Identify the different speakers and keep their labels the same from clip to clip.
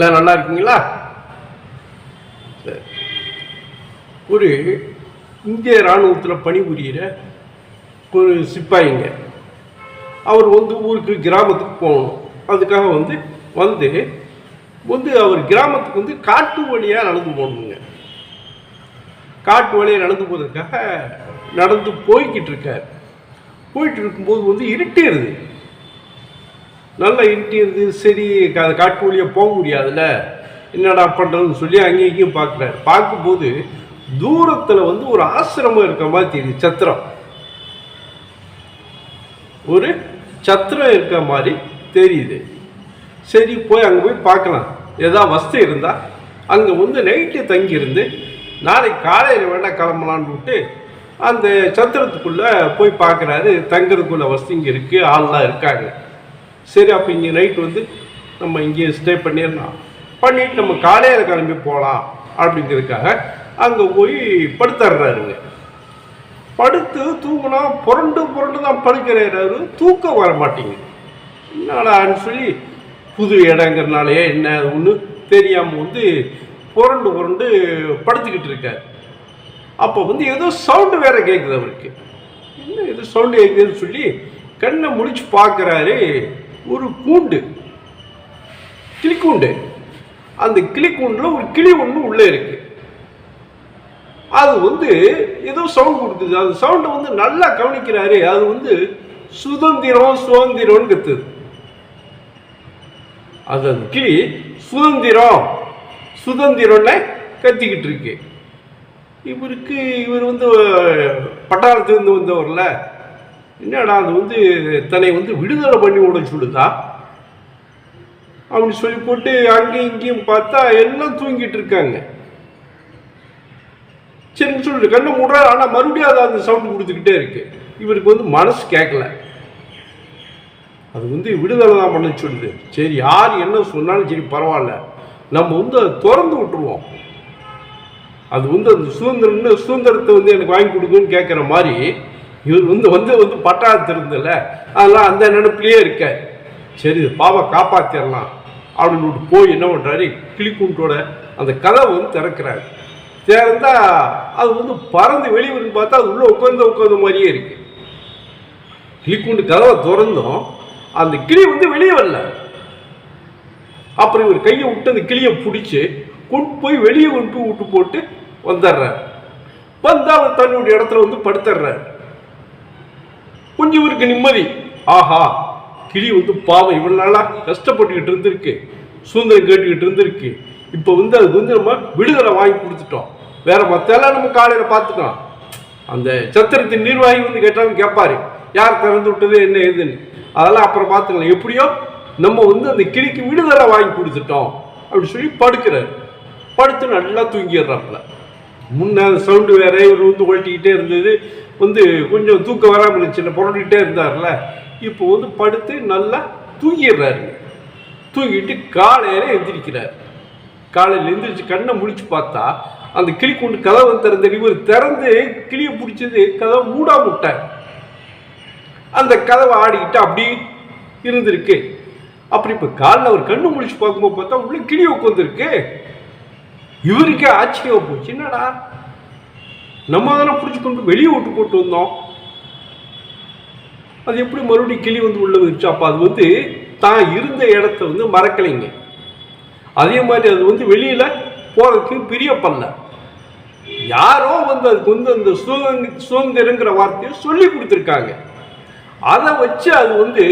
Speaker 1: எல்லாம் நல்லா இருக்கீங்களா? சரி. ஒரு இந்திய இராணுவத்தில் பணிபுரிகிற ஒரு சிப்பாயிங்க. அவர் வந்து ஊருக்கு கிராமத்துக்கு போகணும். அதுக்காக வந்து வந்து வந்து அவர் கிராமத்துக்கு வந்து காட்டு வழியாக நடந்து போகணுங்க. காட்டு வழியாக நடந்து போகிறதுக்காக நடந்து போய்கிட்டு இருக்கார். போயிட்டு இருக்கும்போது வந்து இருட்டிடுது. நல்லா இருட்டிடுது சரி கா- காட்டு வழியாக போக முடியாதுல்ல? என்னடா பண்ணுறதுன்னு சொல்லி அங்கேயும் இங்கேயும் பார்க்குறாரு. பார்க்கும்போது தூரத்தில் வந்து ஒரு ஆசிரமம் இருக்க மாதிரி தெரியுது சத்திரம். ஒரு சத்திரம் இருக்க மாதிரி தெரியுது. சரி போய் அங்கே போய் பார்க்கலாம். ஏதாவது வசதி இருந்தால் அங்கே வந்து நைட்டு தங்கியிருந்து நாளைக்கு காலையில் வேணால் கிளம்பலான்னு விட்டு அந்த சத்திரத்துக்குள்ளே போய் பார்க்குறாரு. தங்கிறதுக்குள்ள வசதி இங்கே இருக்குது ஆள்லாம் இருக்காங்க. சரி அப்போ இங்கே நைட் வந்து நம்ம இங்கே ஸ்டே பண்ணிடலாம். பண்ணிட்டு நம்ம காலையில் கிளம்பி போகலாம் அப்படிங்கிறதுக்காக அங்கே போய் படுத்துடுறாருங்க படுத்து தூங்கினா புரண்டு புரண்டு தான் படுக்கிறாரு தூக்கம் வர மாட்டேங்குது. என்னடான்னு சொல்லி புது இடங்கிறனாலேயே என்ன ஒன்று தெரியாமல் வந்து புரண்டு புரண்டு படுத்துக்கிட்டு இருக்காரு. அப்போ வந்து ஏதோ சவுண்டு வேற கேட்குது அவருக்கு. என்ன ஏதோ சவுண்டு கேட்குதுன்னு சொல்லி கண்ணை முடிச்சு பார்க்குறாரு. ஒரு கூண்டு. கிளிக்கூண்டு. அந்த கிளிக்கூண்டில் ஒரு கிளி ஒன்று உள்ளே இருக்கு. அது வந்து ஏதோ சவுண்ட் கொடுக்குது. அந்த சவுண்டை வந்து நல்லா கவனிக்கிறாரு அது வந்து சுதந்திரம் சுதந்திரம்னு கத்துது. அது அந்த கிளி சுதந்திரம் சுதந்திரம்னு கத்திக்கிட்டு இருக்கு. இவருக்கு இவர் வந்து பட்டாளத்துலேருந்து வந்தவர்ல என்னடா அது வந்து தன்னை வந்து விடுதலை பண்ணி விட சொல்லுதா? அப்படின்னு சொல்லி போட்டு அங்கேயும் இங்கேயும் பார்த்தா எல்லாம் தூங்கிட்டு இருக்காங்க. சரின்னு சொல்லிட்டு கண்ணை மூடுறாரு ஆனால் மறுபடியும் அதை அந்த சவுண்ட் கொடுத்துக்கிட்டே இருக்கு. இவருக்கு வந்து மனசு கேட்கல அது வந்து விடுதலை தான் பண்ண சொல்லுது. சரி யார் என்ன சொன்னாலும் சரி பரவாயில்ல. நம்ம வந்து அதை திறந்து விட்டுருவோம். அது வந்து அந்த சுதந்திரம்னு சுதந்திரத்தை வந்து எனக்கு வாங்கி கொடுக்குன்னு கேட்குற மாதிரி இவர் வந்து வந்து வந்து பட்டாளத்து இருந்தல அதெல்லாம் அந்த நினைப்பிலேயே இருக்க சரி பாவம் பாவை காப்பாற்றிடலாம் அப்படின்னு போய் என்ன பண்ணுறாரு கிளிக்குண்டோட அந்த கதவை வந்து திறக்கிறாரு. திறந்தால் அது வந்து பறந்து வெளிவருன்னு பார்த்தா அது உள்ளே உட்காந்து உட்காந்த மாதிரியே இருக்கு. கிளிக்குண்டு கதவை திறந்தோம். அந்த கிளி வந்து வெளியே வரல. அப்புறம் இவர் கையை விட்டு அந்த கிளியை பிடிச்சி கொண்டு போய் வெளியே கொண்டு விட்டு போட்டு வந்துடுறார். வந்து அவர் தன்னுடைய இடத்துல வந்து படுத்துடுறாரு. கொஞ்சம் இவருக்கு நிம்மதி. ஆஹா கிளி வந்து பாவம் இவ்வளவு நாளா கஷ்டப்பட்டுக்கிட்டு இருந்திருக்கு சுதந்திரம் கேட்டுக்கிட்டு இருந்திருக்கு. இப்போ வந்து அதுக்கு வந்து நம்ம விடுதலை வாங்கி கொடுத்துட்டோம். வேற மற்றெல்லாம் நம்ம காலையில் பார்த்துக்கலாம். அந்த சத்திரத்தின் நிர்வாகி வந்து கேட்டாலும் கேட்பாரு யார் திறந்து விட்டது என்ன ஏதுன்னு? அதெல்லாம் அப்புறம் பார்த்துக்கலாம். எப்படியோ நம்ம வந்து அந்த கிளிக்கு விடுதலை வாங்கி கொடுத்துட்டோம் அப்படி சொல்லி படுக்கிறார். படுத்து நல்லா தூங்கிடுறாப்புல. முன்ன சவுண்டு வேற இவர் வந்து ஒழட்டிக்கிட்டே இருந்தது. வந்து கொஞ்சம் தூக்கம் வராமல் இருந்துச்சு புரண்டுக்கிட்டே இருந்தார்ல. இப்போ வந்து படுத்து நல்லா தூங்கிடுறாரு. தூங்கிட்டு காலையில் எந்திரிக்கிறார். காலையில் எந்திரிச்சு கண்ணை முழிச்சு பார்த்தா அந்த கிளி கொண்டு கதவை திறந்த இவர் திறந்து கிளியை பிடிச்சது கதவை மூடா விட்டார். அந்த கதவை ஆடிக்கிட்டு அப்படி இருந்திருக்கு. அப்புறம் இப்போ காலில் அவர் கண்ணு முழிச்சு பார்க்கும்போது பார்த்தா உள்ள கிளி உட்காந்துருக்கு இவருக்கே ஆச்சரியம் போச்சு. என்னடா? நம்ம தானே பிடிச்சி கொண்டு வெளியே விட்டு போட்டு வந்தோம். அது எப்படி மறுபடியும் கிளி வந்து உள்ள வந்துச்சு அப்போ அது வந்து தான் இருந்த இடத்த வந்து மறக்கலைங்க. அதே மாதிரி அது வந்து வெளியில் போகிறதுக்கு பிரியப்படல யாரோ வந்து அதுக்கு வந்து அந்த சுதந்திர சுதந்திரங்கிற வார்த்தையை சொல்லி கொடுத்துருக்காங்க. அதை வச்சு அது வந்து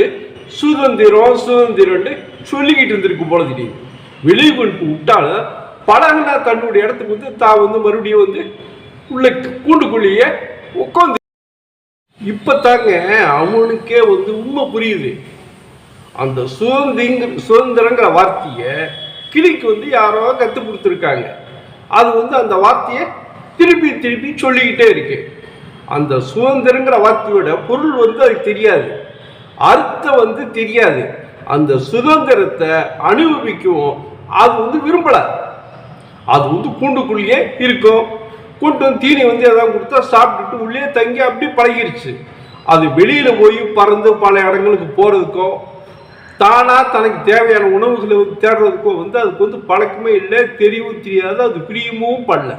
Speaker 1: சுதந்திரம் சுதந்திரம்னு சொல்லிக்கிட்டு இருந்திருக்கு போல தெரியுது. வெளியே கொண்டு விட்டாலும் பழகினா தன்னுடைய இடத்துக்கு வந்து தான் வந்து மறுபடியும் வந்து உள்ள கூண்டுக்குள்ளேயே உட்காந்து இப்போ தாங்க அவனுக்கே வந்து உண்மை புரியுது. அந்த சுதந்திங்க சுதந்திரங்கிற வார்த்தையை கிளிக்கு வந்து யாரோ கற்றுக் கொடுத்துருக்காங்க. அது வந்து அந்த வார்த்தையை திருப்பி திருப்பி சொல்லிக்கிட்டே இருக்கு. அந்த சுதந்திரங்கிற வார்த்தையோட பொருள் வந்து அதுக்கு தெரியாது. அர்த்தம் வந்து தெரியாது. அந்த சுதந்திரத்தை அனுபவிக்கவும் அது வந்து விரும்பலை. அது வந்து கூண்டுக்குள்ளேயே இருக்கும். கூண்டு வந்து தீனி வந்து எதாவது கொடுத்தா சாப்பிட்டுட்டு உள்ளே தங்கி அப்படி பழகிருச்சு. அது வெளியில் போய் பறந்து பல இடங்களுக்கு போகிறதுக்கோ தானாக தனக்கு தேவையான உணவுகளை வந்து தேடுறதுக்கோ வந்து அதுக்கு வந்து பழக்கமே இல்லை தெரியவும் தெரியாது அது பிரியமும் பண்ணல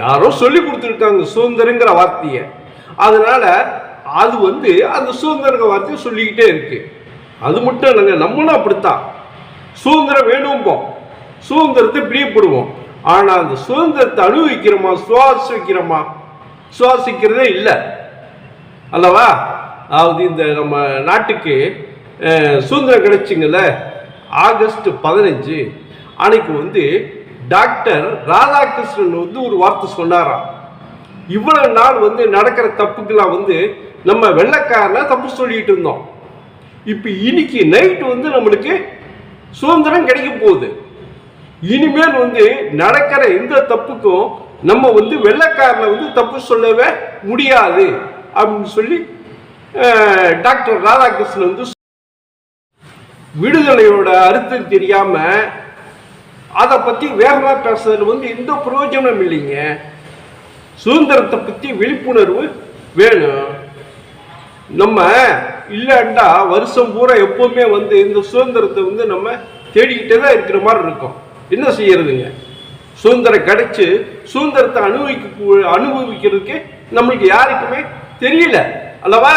Speaker 1: யாரோ சொல்லி கொடுத்துருக்காங்க சுதந்திரங்கிற வார்த்தையை. அதனால் அது வந்து அந்த சுதந்திரங்கிற வார்த்தையை சொல்லிக்கிட்டே இருக்குது அது மட்டும் இல்லைங்க நம்மளும் அப்படித்தான். சுதந்திரம் வேணும்போம். சுதந்திரத்தை பிரியப்படுவோம். ஆனால் அந்த சுதந்திரத்தை அனுபவிக்கிறோமா சுவாசிக்கிறோமா? சுவாசிக்கிறதே இல்லை. அல்லவா? அதாவது இந்த நம்ம நாட்டுக்கு சுதந்திரம் கிடைச்சிங்கல்ல ஆகஸ்ட் பதினஞ்சு அன்னைக்கு வந்து டாக்டர் ராதாகிருஷ்ணன் வந்து ஒரு வார்த்தை சொன்னாராம். இவ்வளவு நாள் வந்து நடக்கிற தப்புக்கெல்லாம் வந்து நம்ம வெள்ளக்காரன தப்பு சொல்லிட்டு இருந்தோம். இப்போ இன்னைக்கு நைட் வந்து நம்மளுக்கு சுதந்திரம் கிடைக்க போகுது. இனிமேல் வந்து நடக்கிற எந்த தப்புக்கும் நம்ம வந்து வெள்ளைக்காரனை வந்து தப்பு சொல்லவே முடியாது அப்படின்னு சொல்லி டாக்டர் ராதாகிருஷ்ணன் வந்து விடுதலையோட அர்த்தம் தெரியாம அதை பத்தி வேகமா பேசுறதுல வந்து எந்த பிரயோஜனம் இல்லைங்க. சுதந்திரத்தை பத்தி விழிப்புணர்வு வேணும். நம்ம இல்லைண்டா வருஷம் பூரா எப்பவுமே வந்து இந்த சுதந்திரத்தை வந்து நம்ம தேடிக்கிட்டே தான் இருக்கிற மாதிரி இருக்கும். என்ன செய்யறதுங்க? சுதந்திரம் கிடைச்சு சுதந்திரத்தை அனுபவிக்க அனுபவிக்கிறதுக்கு நம்மளுக்கு யாருக்குமே தெரியல அல்லவா?